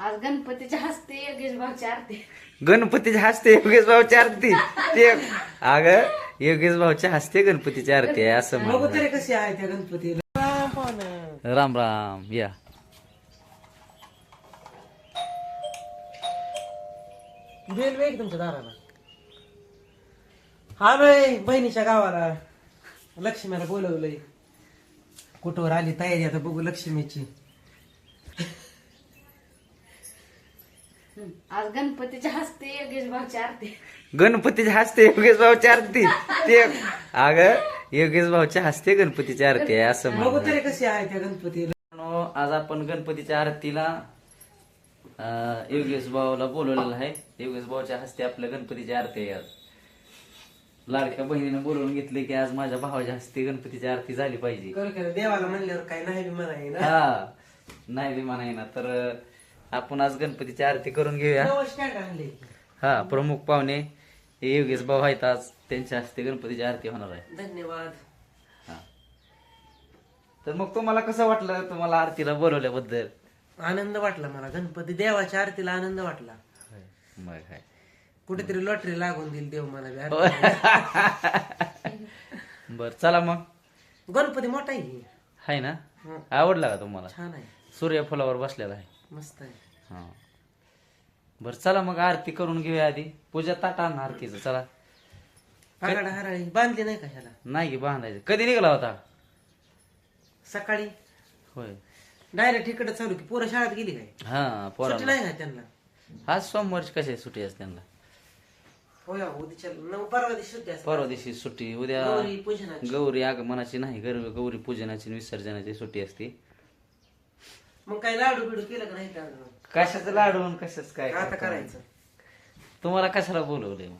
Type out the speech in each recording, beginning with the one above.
आज गणपतीच्या हस्ते योगेश भाऊची आरती गणपतीच्या हस्ते योगेश भाऊची आरती ते अग योगेश भाऊच्या हस्ते गणपतीची आरती आहे असं बघू म्हण तरी कशी आहे त्या गणपतीला. राम राम या. बेल वेग तुमच्या दाराला. आलोय बहिणीच्या गावाला. लक्ष्मीला बोलवलंय. कुठवर आली तयारी आता बघू लक्ष्मीची. आज गणपतीच्या हस्ते योगेश भाऊची आरती गणपतीच्या हस्ते योगेश भाऊची आरती ते अग योगेश भाऊच्या हस्ते गणपतीची आरती आहे असं कशी आहे त्या गणपतीला मित्रांनो, आज आपण गणपतीच्या आरतीला अं, योगेश भाऊला बोलवलेलं आहे. योगेश भाऊच्या हस्ते आपल्या गणपतीची आरती आहे. आज लाडक्या बहिणीने बोलवून घेतले की आज माझ्या भावाच्या हस्ते गणपतीची आरती झाली पाहिजे. करू देवाला म्हणल्यावर काय नाही बी म्हणाय ना हा नाही बी म्हणा ना तर अं, आपण आज गणपतीची आरती करून घेऊया. हा प्रमुख पाहुणे हे योगेश भाऊ आहेत आज. त्यांच्या हस्ते गणपतीची आरती होणार आहे. धन्यवाद. हा. तर मग तुम्हाला कसं वाटलं तुम्हाला आरतीला बोलवल्याबद्दल? आनंद वाटला मला. गणपती देवाच्या आरतीला आनंद वाटला. मग काय. कुठेतरी लॉटरी लागून दिली देव मला बी आरतीला. बर चला मग. गणपती मोठा आहे. हाय ना? हं, आवडला का तुम्हाला? छान आहे. सूर्यफुलावर बसलेला आहे. मस्त आहे. बर चला मग आरती करून घेऊया आधी. पूजा ताटा आण आरतीचं चला. आगाडा हराळी बांधली नाही कशाला? नाही की बांधायचं. कधी निघाला होता? सकाळी. होय. डायरेक्ट इकडे चालू की पोरं शाळेत गेली काय? हा सुट्टी पोरा नाही का त्यांना? आज सोमवारची कशी सुट्टी असते त्यांना? हो या उद्याच्या नऊ परवा दिवशी सुट्टी असते. परवा दिवशी सुट्टी उद्या गौरी पूजनाची. गौरी आगमनाची नाही गौरी गौरी पूजनाची आणि विसर्जनाची सुट्टी असते. मग काय लाडू बिडू केलं का नाही कशाचं लाडू आणि कशाच काय आता करायचं. तुम्हाला कशाला बोलवलंय मग?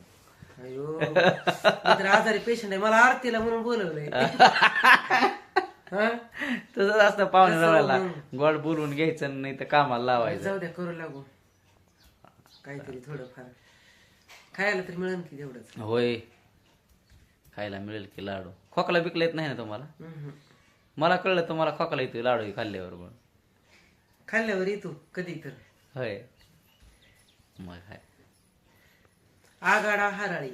अयो मी तर आजारी पेशंट आहे. मला आरतीला म्हणून बोलवलंय. हा? तसंच असतं पाहुणे कसं रावळ्याला मग? गोड बोलवून घ्यायचं नाही तर कामाला लावायचं. जाऊ द्या करू लागू. काहीतरी थोडंफार. खायला तर मिळेल की तेवढंच. होय. खायला मिळेल की लाडू. खोकला बिकला येत नाही ना तुम्हाला? हम्म. मला कळलं तुम्हाला खोकला येतो लाडू खाल्ल्यावर पण खाल्ल्यावर येतो कधी तर. होय. मग काय आगाडा हराळी.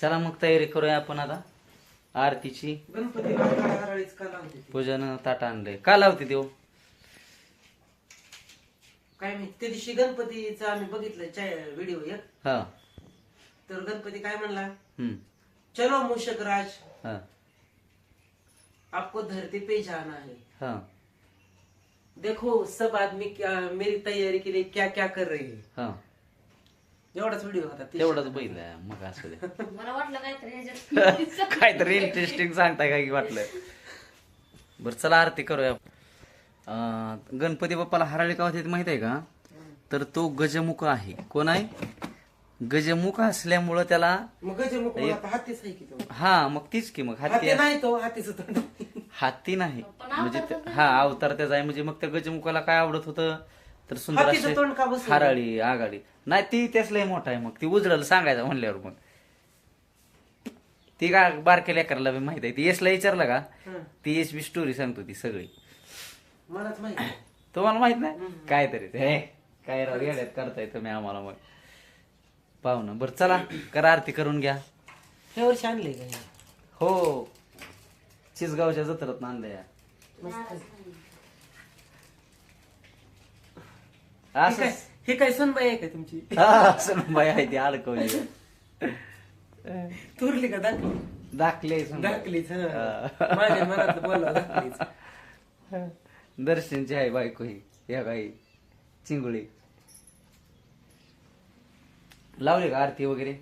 चला मग तयारी करूया आपण आता. आरतीची. गणपतीला आगाडा हराळीच का लावते ती? पूजन ताट आणलंय. का लावते देव? काय मी त्या दिवशी गणपतीचा आम्ही बघितलं व्हिडिओ एक. हा. तर गणपती काय म्हणला? हम्म. चलो मूषक राज. हा. आपको धरती पे जाना है. हा. देखो सब आदमी क्या मेरी तैयारी के लिए क्या क्या कर रहे हैं? हा। एवढाच व्हिडिओ होता ते. तेवढंच बघितलंय मग असं दे. मला वाटलं काहीतरी ह्याच्यात काहीतरी इंटरेस्टिंग सांगताय काय की वाटलं? बरं चला आरती करूया. अं, गणपती बाप्पाला हराळी का होते माहीत आहे का? तर तो गजमुख आहे. कोण आहे? गजमुख असल्यामुळं त्याला मग गजमुख मला आता हातीच आहे की तो? हा मग तीच की मग. हाती नाही तो हातीच तोंड हत्ती नाही. म्हणजे ते- हा अवतार त्याचा आहे. म्हणजे मग त्या गजमुखाला काय आवडत होतं? तर सुंदर हातीचं असे तोंड का बसवलं? हराळी आघाडी. नाही ती त्याच लय मोठा आहे मग. ती उजळलं सांगायचं म्हणल्यावर मग. ती का बारक्या लेकराला बी माहीत आहे. ती यसला विचारलं का? हं. ती यश बी स्टोरी सांगतो ती सगळी. मलाच माहिती तुम्हाला माहीत नाही? काय तरी ते हे, काय राव येड्यात करताय तुम्ही आम्हाला मग. पाहुणं बरं चला करा आरती करून घ्या. ह्या वर्षी आणले का हे? हो. चिसगावच्या जत्रात आणलंय हे असं हे काय सुनबाई आहे का तुमची? बाई आहे ती अडकवली. तुरली का दाखली? दाखले सुनबाई. दाखलीच हं. माझ्या मनात बोलला दाखलीच. दर्शनची आहे बायको ही या काही चिंगुळी. लावली का आरती वगैरे?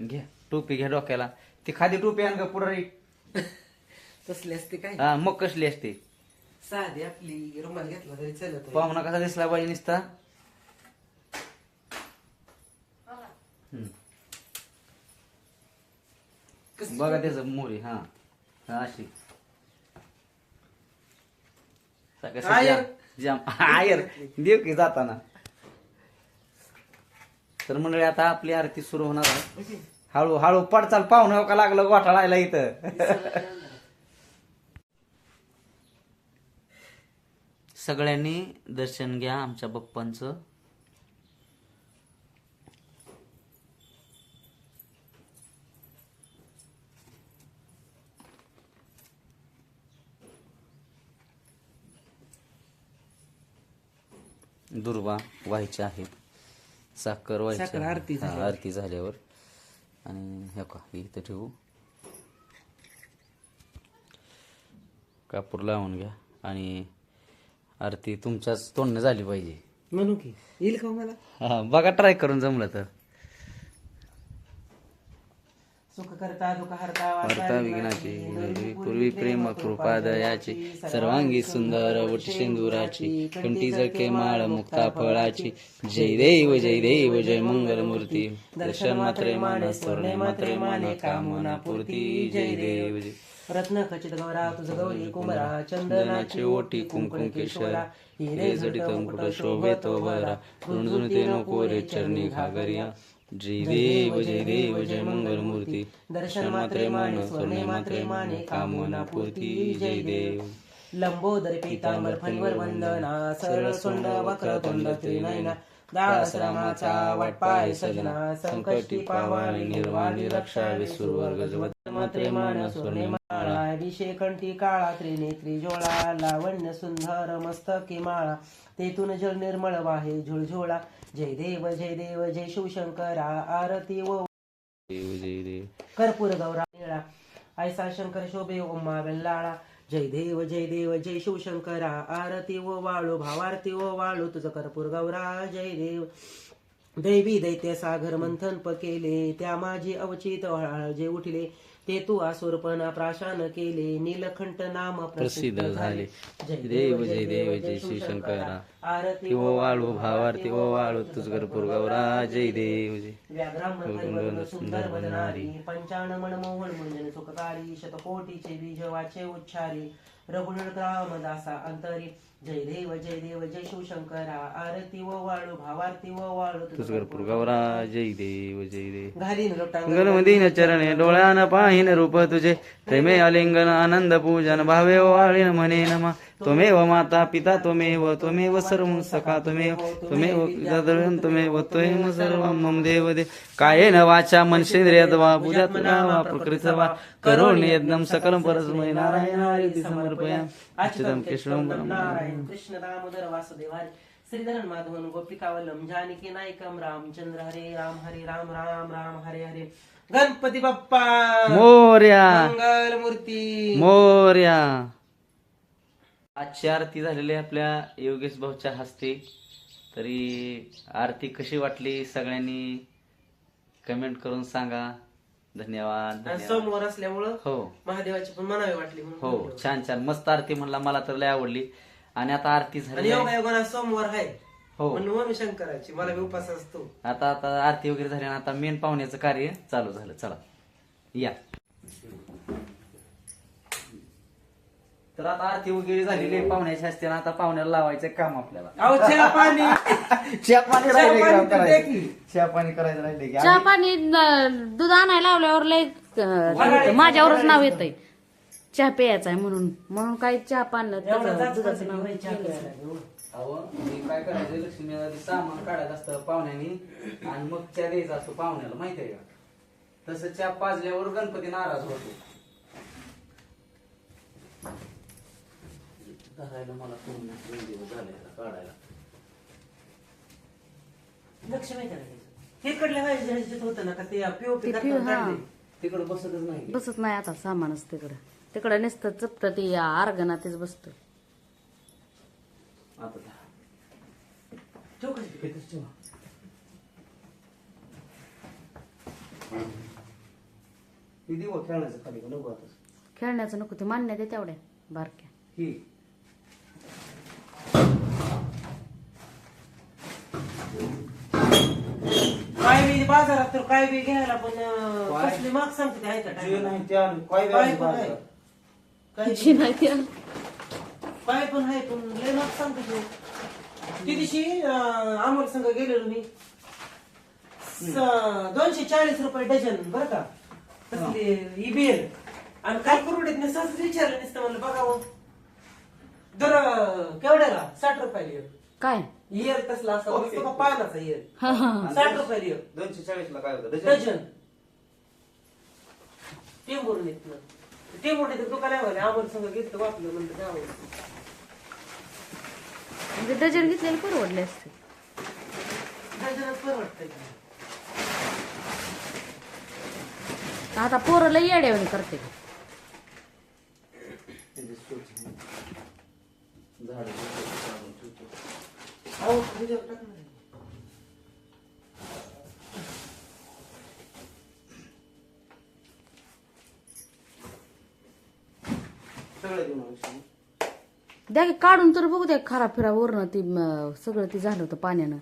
घ्या टोपी घ्या डोक्याला. ती खादी टोपी आण का पुढे तसली असते काय? हा मग कसली असते? साधी आपली रुमाल घेतला तरी चालत पाहुणा कसा दिसला पाहिजे निसता? हम्म. बघा त्याचं मोरी हा. हा, अशी. सगळं आयर. जाम आयर. देव की जाताना. तर मंडळी आता आपली आरती सुरू होणार आहे. हळू हळू पडचाल पाहुणं का लागलं गोठाळायला इथं? सगळ्यांनी दर्शन घ्या आमच्या बाप्पांचं. दुर्वा व्हायच्या आहेत. साखर व्हायची साखर आहे. आरती. आरती झाल्यावर. आणि हे का इथं ठेवू. कापूर लावून घ्या. आणि आरती तुमच्याच तोंडनं झाली पाहिजे. म्हणू की. येईल का हो मला? हा बघा ट्राय करून जमलं तर. सुख करता दुःख हरता वार्ता विघ्नाची पूर्वी प्रेम कृपा दयाची सर्वांगी सुंदर वट सिंदुराची कंठी जळके माळ मुक्ता फळाची जय देव जय देव जय मंगल मूर्ती. दर्शन मात्रे मान स्वर्णे मात्रे माने कामना पूर्ती. जय देव. जय रत्न खचित गौरा तुझ गौरी चंदनाची ओटी कुंकुम केशरा हिरे जडित मुकुट शोभेतो भरा नको रे चरणी घागरिया. जय देव जय देव जय मंगल मूर्ती. दर्शन मात्रे माने स्वर्णे मात्रे माने कामना पूर्ती जय देव. लंबोदर पीतांबर फणवर वंदना सरळ सोंड वक्र तोंड त्रिनयना दास रामाचा वाट पाय सजना पावानी निर्वाणी रक्षा विसुरवर्ग जगत मात्रे मान स्वर्णे माळा. अभिषेकंठी काळा त्रिनेत्री जोळा लावण्य सुंदर मस्तकी माळा. तेथून जल निर्मळ वाहे झुळझुळा. जय देव जय देव जय शिवशंकरा. आरती व देव जय देव. कर्पूर गौरा निळा ऐसा शंकर शोभे उम्मा वेल्लाळा जय देव जय देव जय शिवशंकरा. आरती व वाळू भावारती व वाळू. तुझं कर्पूर गौरा जय देव. दैवी दैत्य सागर मंथन पकेले. त्या माझी अवचित जे उठले. ते तू आसुरपणा प्राशान केले नीलकंठ नाम प्रसिद्ध झाले. जय देव जय देव जय शिवशंकरा आरती व वाळू भावार्थी व वाळू तुझ कर्पूर गौरा जय देव जय. परिवर्ण सुंदर वदनारी पंचाण मनमोहन मुंजन सुखकारी शतकोटीचे बीज वाचे उच्चारी. रघुनर रामदासा अंतरी. जय देव जय देव जय शिवशंकरा आरती व वाळू भावारती व वाळू तुझ कर्पूर गौरा जय देव जय देव घालीन लोटांग गणमदीन चरणे डोळ्यान पाहिन रूप तुझे. प्रेमे अलिंगन आनंद पूजन भावे वाळीन म्हणे नमा. त्वमेव माता पिता त्वमेव त्वमेव सर्व सखा त्वमेव त्वमेव पिता द्रव्यं त्वमेव त्वमेव सर्वं मम देव देव. कायेन वाचा मनसेंद्रियद्वा पूजात्मना वा प्रकृत वा. करोण यज्ञं सकलं परस्मै नारायण समर्पया. अच्युतं केशवं परमं नारायण कृष्ण दामोदर वासुदेवारी श्रीधरन माधवन गोपिकावल्लम जानकी नायकम रामचंद्र हरे राम हरे राम राम राम हरे हरे. गणपती बाप्पा! मोर्या! मंगल मूर्ती मोर्या! आजची आरती झालेली आहे आपल्या योगेश भाऊच्या हस्ते. तरी आरती कशी वाटली? सगळ्यांनी कमेंट करून सांगा. धन्यवाद आणि धन्यवाद. सोमवार असल्यामुळं हो. महादेवाची पण मनावी वाटली म्हणून हो छान छान. मस्त आरती म्हणला मला तर लय आवडली. आणि आता आरती आणि झाली आहे. योगा योगाना सोमवार आहे. हो. म्हणून शंकराची मला बी उपास असतो. आता आता आरती वगैरे झाली आणि आता मेन पाहुण्याचं कार्य चालू झालं. चला या. तर आता आरती वगैरे झालेली आहे पाहुण्याची असते ना आता पाहुण्याला लावायचं काम आपल्याला. अहो चहा पाणी. चहा पाणी राहिले चहा पाणी तर करायचं. दे की. चहा पाणी करायचं राहिले की. चहा पाणी न- दूध आणायला लावल्यावर लय अं. माझ्यावरच नाव येतंय. चहा प्यायचा आहे म्हणून. म्हणून काही चहा पाणी एवढा त्याचं जाच दुधाचं नाव नाही चहा प्यायला. अहो मी काय करायचं लक्ष्मी सामान काढायचं असतं पाहुण्यानी आणि मग चहा द्यायचा असतो पाहुण्याला माहिती आहे का? तसं चहा पाजल्यावर गणपती नाराज होतो. धरायला मला पूर्ण दोन दिवस झाले याला काढायला लक्ष माहिती त्याचं? हे कडल्या होतं ना का ते पीओपी ते POP, हा. तिकडं बसतच नाही बसत नाही आता सामानच तिकडं तिकडं नुसतं चपट ती तेच बसतं आता धरा. ठेवू का? इथंच ठेवा. हे देऊ खेळायचं खाली नको आता खेळण्याचं नको ते मान्य दे तेवढ्या बारक्या ही बी बाजारात तर काय बी घ्यायला पण अं, काय? कसली माग सांगते आहे का जे time? नाही त्या काय पण आहे. काय जी नाही त्या काय पण आहे पण लय माग सांगते ते. ती दिवशी अं, संघ गेलेलो मी. स- दोनशे चाळीस रुपये डझन बर का? कसली इबेल आणि काय करू देत नाही सहज विचारलं नुसतं म्हणलं बघावं. दर केवढ्याला? साठ रुपयाला एक. काय? इयर कसला असं मस्त का पानाचा इयर हा हा. साठ रुपयाला एक. दोनशे चाळीस ला काय होतं? डझन. टेंबूरून येत ना टेंबूर येतं दुकान आहे आम्हाला संग घेतलं वापलं म्हणलं जावं म्हणजे डझन घेतलेले परवडले असते. डझनात परवडतंय. आता पोरं लई येड्यावानी करते. नका. द्या की काढून तर बघू द्या खराब फिरा वरण ती म, सगळं ती झालं होतं पाण्यानं.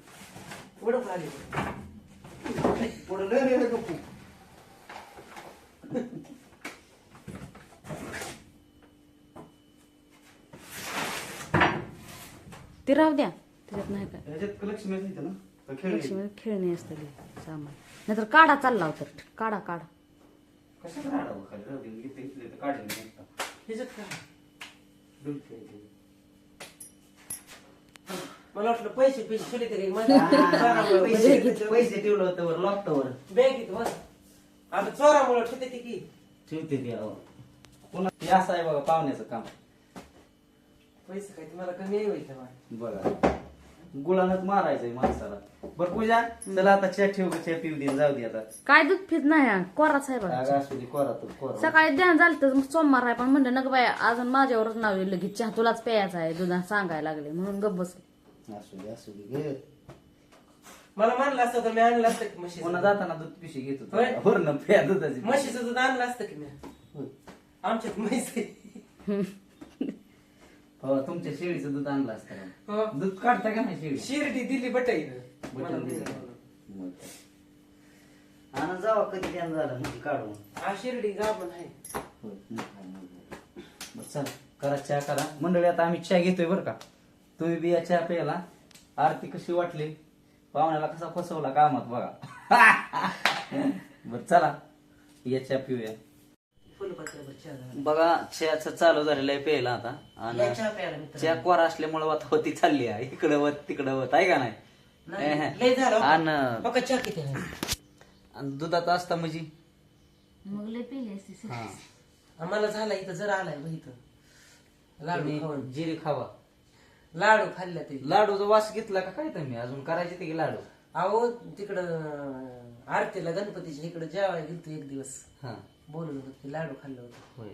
ती राहू द्या. त्याच्यात नाही काय ह्याच्यात लक्ष्मी येते ना खेळ. लक्ष्मी खेळणी असतं सामान नाहीतर काढा चालला होता काढा काढा राडावं खाली? राहू दे, इथे इथले तर काढेल मी एकटा. ह्याच्यात काय? डुलकी आहे ते. मला वाटलं पैसे पैसे ठेवले तरी चोरामुळे पैसे पैसे ठेवलं होतं वर लॉकटावर बँकेत बस आता चोरामुळे ठेवते ती की ठेवते ते अहो. पुन्हा हे असं आहे बघा पाहुण्याचं काम पैसे काय तुम्हाला कमी आहे होईल. बघा गुळानच मारायचंय माणसाला. बरं पूजा चला आता चहा ठेव चहा पिऊ दे जाऊ दे आता. काय दूध फित नाही हा, कोराच आहे बघा. अगं असू दे कोरा तू कोरा. सकाळी ध्यान झालं तर मग सोमवार आहे पण म्हणलं नका बाय अजून माझ्यावरच नाव येईल लगेच चहा तुलाच प्यायचा आहे दुधा सांगायला लागले म्हणून गप बसले असू दे असू दे घे. मला म्हणलं असतं तर मी आणलं असतं की म्हशीचं पुन्हा जाताना दूध पिशी घेतो होय? वरण प्या दुधाची. म्हशीचं दूध आणलं असतं की मी? होय. आमच्यात म्हैस आहे. हो तुमच्या शेळीचं दूध आणलं असतं हो. दूध काढता का नाही शेळी शिर्डी दिली बटाई. मग काय. आणि जावा कधी त्यानं झालं म्हणजे काढून हा शिर्डी गाभण आहे होय. मग काय, मग काय. बरं चला करा चहा करा मंडळी आता आम्ही चहा घेतोय बरं का तुम्ही बी या चहा प्यायला आरती कशी वाटली पाहुण्याला कसा फसवला कामात बघा बर चला या चहा पिऊया. बघा चहाचं चालू झालेलं आहे प्यायला आता. आणि चहा कोरा असल्यामुळे आता होती चालली आहे. इकडं वत तिकडं वत. आहे का नाही? नाही, लय झालं. आणि दुधात असता म्हणजे? मग लय पिले असते हा. आम्हाला झाला इथं जर आलाय बघ इथं. लाडू खाऊन. तुम्ही जिरे खावा. लाडू खाल्ल्या ते. लाडूचा वास घेतला का काय तुम्ही? अजून करायचे ते की लाडू? अहो तिकडं आरतीला गणपतीच्या इकडं जेवायला गेलतो एक दिवस. हा. बोलून होत की लाडू खाल्लं होतं. होय.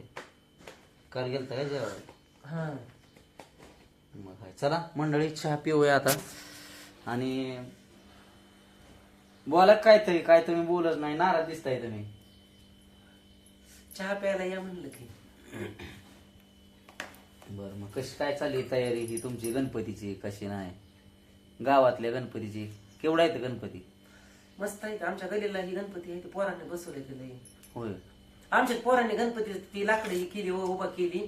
काल गेलता काय जेवायला? हा. मग काय चला मंडळी चहा पिऊया आता. आणि बोला काय तरी काय तुम्ही बोलत नाही नाराज दिसताय तुम्ही. चहा प्यायला या म्हणलं की. बर मग कशी काय चालली तयारी ही तुमची गणपतीची कशी नाही? गावातल्या गणपतीची? केवढा आहे ते गणपती? मस्त आहे आमच्या गलीला ही गणपती आहे. ती पोरांनी बसवले गेले होय. आमच्या पोरांनी गणपती ती लाकडं ही केली उभा केली.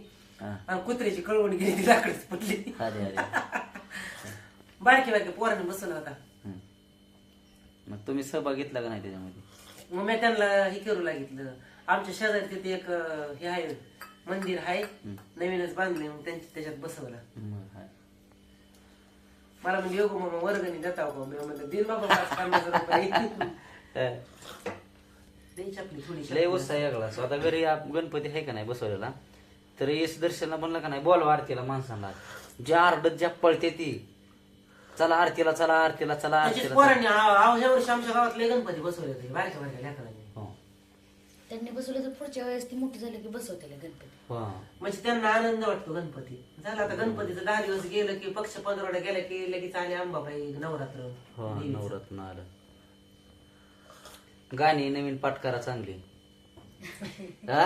हा. आणि कुत्र्याची कळवण गेली ती लाकडच पडली. अरे अरे. बारकी बारकी पोरांनी बसवला होता. मग तुम्ही सहभाग घेतला का नाही त्याच्यामध्ये? मग मी त्यांना हे करू लागितलं. आमच्या शेजारी तिथे एक अं, हे आहे मंदिर आहे. नवीनच बांधले मग त्यांच्या त्याच्यात बसवलं. मग. मला म्हणजे योग मग वर्गणी देता का मी म्हणलं दिन बाबा पाच पन्नास रुपये? द्यायची आपली थोडीशी लय उत्साह वेगळा स्वतः घरी आप- गणपती आहे का नाही बसवलेला? तर येस दर्शनला बनलं का नाही बोलवा आरतीला माणसांना. ज्या आरडत ज्या पळते ती. चला आरतीला चला आरतीला चला त्याच्यात आरतीला पोरांनी आ- आ- ह्या वर्षी आमच्या गावात लय गणपती बसवले होते. बारक्या बारक्या लेकरांनी. हो. त्यांनी बसवलं तर पुढच्या वेळेस ती मोठी झाली की बसवते गणपती. हो. म्हणजे त्यांना आनंद वाटतो गणपती. झाला आता गणपतीचं दहा दिवस गेलं की पक्ष पंधरवड्या गेल्या की लगेच आले अंबाबाई नवरात्र हो देवीचं. नवरत्न आलं. गाणी नवीन पाठ करा चांगली. हा?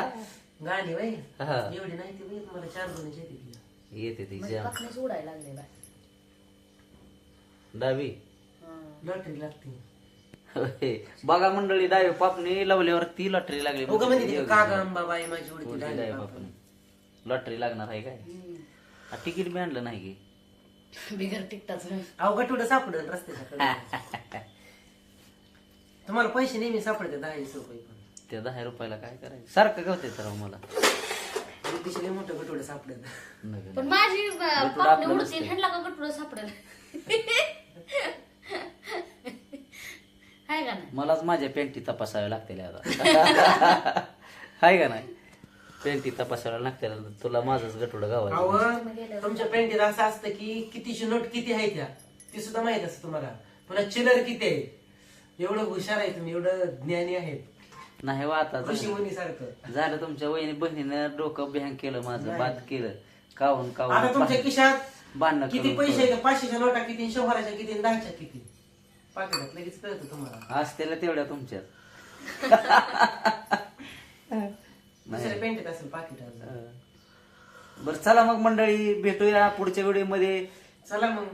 गाणी बाई हा. एवढी नाही ती बाई मला चार जणांची येते. येते ती म्हणजे जाम पाकण्यास उडायला लागले बाय. डावी लॉटरी लागते. होय. बघा मंडळी डावी पापणी लावल्यावर ती लॉटरी लागली. उगा म्हणते ती काग अंबाबाई माझी उडती उडती डावी डावी बापा. पापणी. लॉटरी लागणार आहे काय? हा, तिकीट बी आणलं नाही की. बिगर टिकटाच अहो गटुडं सापडत रस्त्याच्या तुम्हाला पैसे नेहमी सापडते दहा वीस रुपये पण. त्या दहा रुपयाला काय करायचं? सारखं गवते तर मला. लय मोठं गटोडं सापडत नवीन. पण माझी अं, गटूड पापणी आपलं उडती. ह्यांना का गटुड सापडेल. हाय का नाही? मलाच माझ्या पेंटी तपासाव्या लागतील आता. हाय का नाही? पेंटी तपासाव्या लागतील तुला माझंच गटोडं गावायचं अहो तुमच्या पेंटीत असं असतं की कितीची नोट किती आहे त्या? ते सुद्धा माहीत असतं तुम्हाला. पुन्हा चिलर किती आहे? एवढं हुशार आहे तुम्ही एवढं ज्ञानी आहेत नाही वा आता ऋषी मुनी सारखं झालं तुमच्या वहिनी बहिणीनं डोकं बिहान केलं माझं बाद केलं. काहून आता तुमच्या काहून खिशात बांधणं किती करून पैसे आहेत पाचशेच्या नोटा किती शंभराच्या किती दहाच्या किती? पाकिटात लगेच कळतं तुम्हाला. असतेला तेवढ्या तुमच्यात. दुसऱ्या पेंटीत असेल पाकिटात बरं चला मग मंडळी भेटूया पुढच्या व्हिडिओमध्ये चला मग.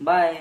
बाय.